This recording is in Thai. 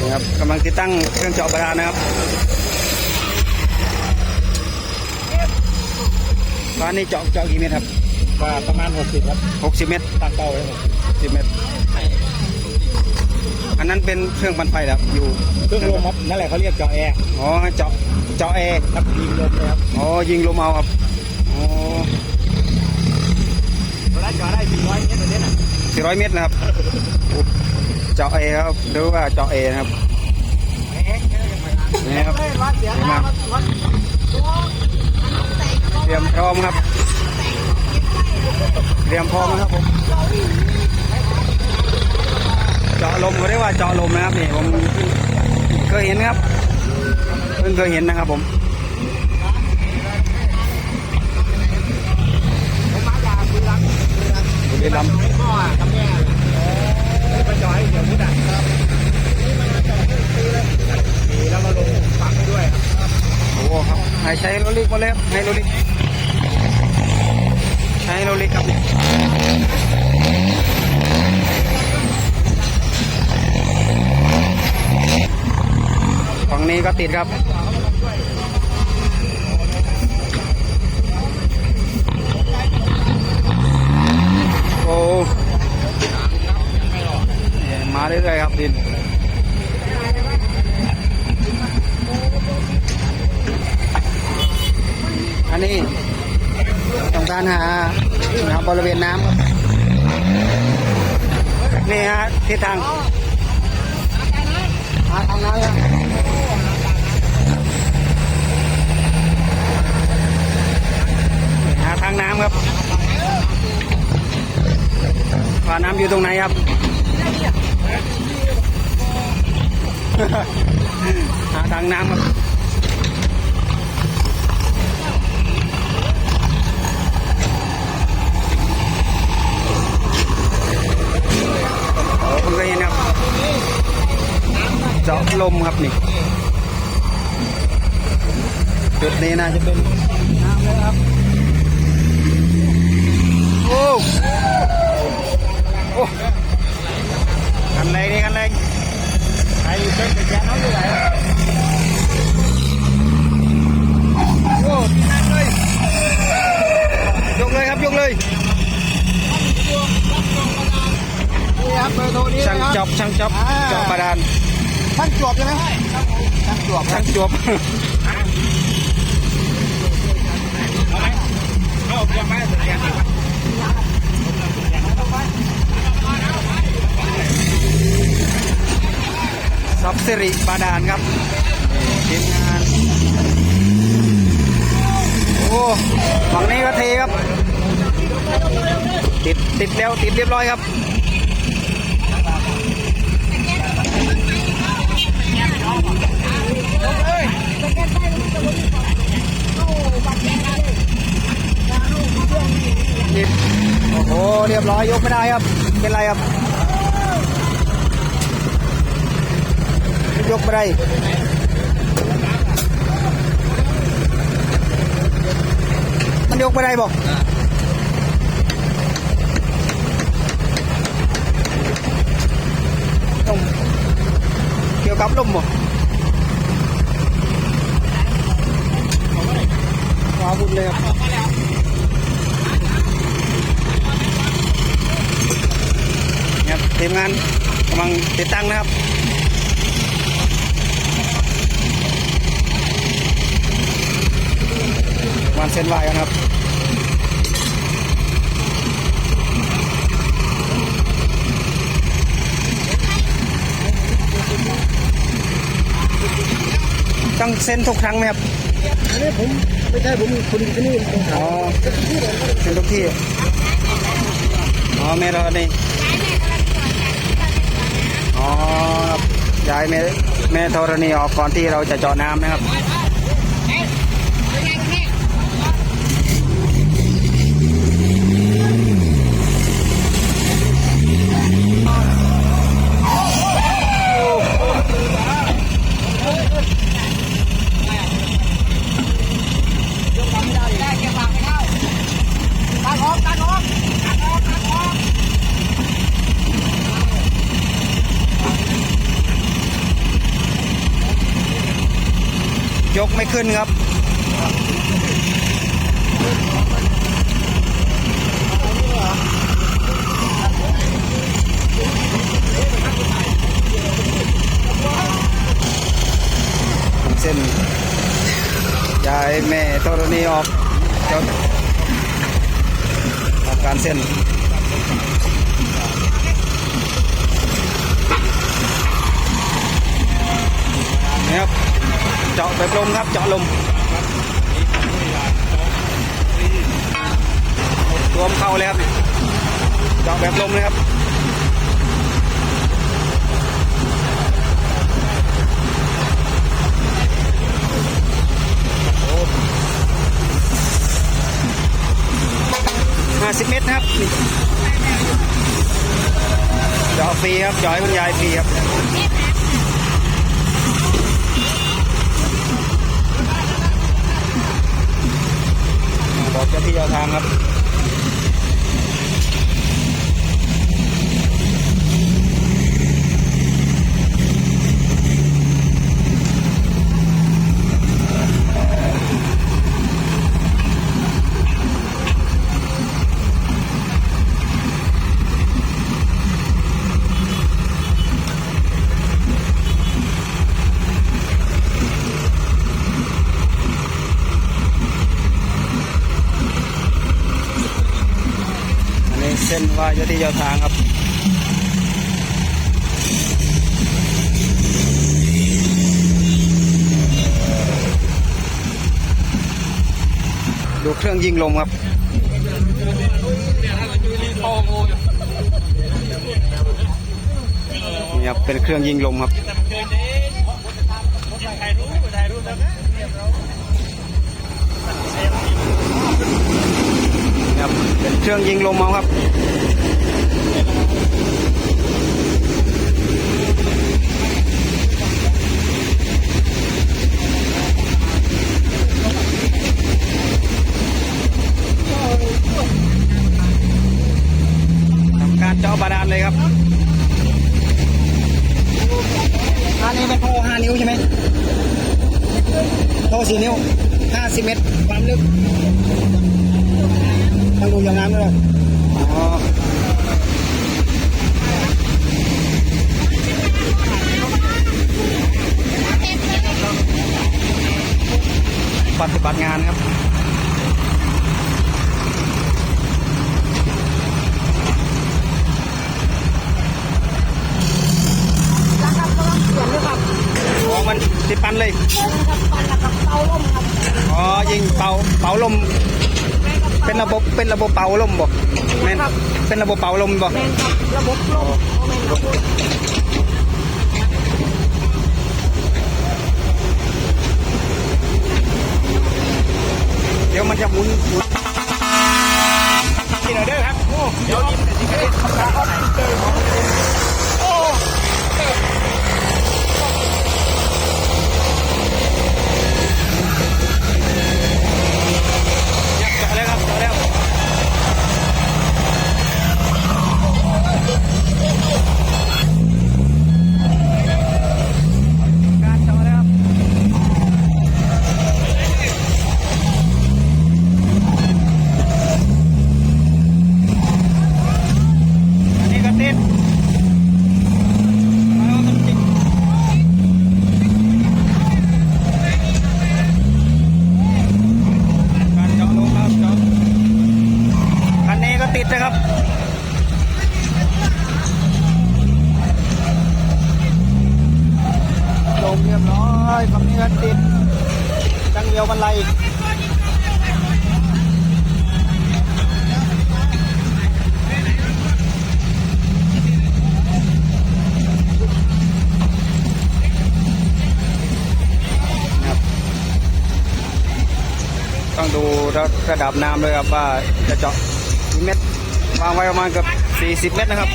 นะครับกำลังติดตั้งเครื่องเจาะบาดาลนะครับบ้านนี้เจาะเจาะกี่เมตรครับก็ประมาณ 60 ครับ 60 เมตรตั้งเป้าไว้ผม10เมตร อันนั้นเป็นเครื่องปั่นไฟครับอยู่เครื่องลมครับนั่นแหละเขาเรียกเจาะแอร์อ๋อเจาะเจาะแอร์ครับยิงลมเลยครับอ๋อยิงลมเอาครับอ๋อเวลาเจาะได้400เมตรต่อเดือนอะ400 เมตรนะครับเจาะแอครับหรือว่าเจาะแอนะครับนี่ครับเสียงนี่มเตรียมพร้อมครับ เตรียมพร้อมนะครับผมเจาะลมเขาเรียกว่าเจาะลมนะครับนี่ผมเคยเห็นครับเพิ่งเคยเห็นนะครับผมบุรีรัมย์ หายใช้โรลิกมาเลยครับให้โรลิกใช้โรลิกครับฝั่งนี้ก็ติดครับ นนี้ต้องการหาหาบริเวณน้ำครับนี่ฮะทิศทางหาทางน้ำครับหาทางน้ำครับว่าน้ำอยู่ตรงไหนครับหาทางน้ำครับ ลมครับนี่ จุดนี้น่าจะเป็นน้ำเลยครับ โอ้โอ้กันแรงนี่กันแรงใครอยู่เส้นตะแกรงเขาอยู่ไหนโอ้เลยยกเลยครับยกเลยนี่ครับเบอร์โทรนี้ช่างนะครับจอบช่างจอบจอบบาดาล ท่านจวบใช่ไหมท่านจวบช่างจวบเอาไหมเอาจวบไหมตะแกรงซับสิริบาดาลครับทีมงานโอ้ฝั่งนี้ก็เทครับ ติดติดแล้วติดเรียบร้อยครับ โอ้โห เรียบร้อยยกไม่ได้ครับ เป็นไรครับ ยกไม่ได้มันยกไม่ได้บอกลมเกี่ยวกับลมบ่ว้าบุญเลยครับเนี่ยครับทีมงานกำลังติดตั้งนะครับวันเส้นไวกันครับ ต้องเส้นทุกครั้งไหมครับอันนี้ผมไม่ใช่ผมคนที่นี่ตรงอ๋อเส้นทุกที่อ๋อแม่เรานี่อ๋อครับย้ายแม่แม่ธรณีออกก่อนที่เราจะเจาะน้ำนะครับ กไม่ขึ้นครับ เส้นย้ายแม่ธรณีออกจ้าทำการเส้น เจาะแบบลมครับเจาะลมรวมเข้าเลยครับเจาะแบบลมเลยครับห้าสิบเมตรนะครับเจาะฟรีครับเจาะให้คุณยายฟรีครับ บอกเจ้าที่เจ้าทางครับ ที่เจ้าทางครับดูเครื่องยิงลมครับ นี่ครับ เป็นเครื่องยิงลมครับ ครับเป็นเครื่องยิงลมเอาครับทำการเจาะบาดาลเลยครับอันนี้เป็นโพห้านิ้วใช่ไหมโพสี่นิ้วห้าสิบเมตรความลึก ยิงเป่าเป่าลม เป็นระบบเป็นระบบเป่าลมบ่แม่นเป็นระบบเป่าลมบ่แมนครับระบบลม อยคำนี้ก็ติดจังเดียวบรรลัยครับต้องดูระระดับน้ำด้วยครับว่าจะเจาะกี่เม็ดวางไว้ประมาณเกับ40 เมตรนะครับ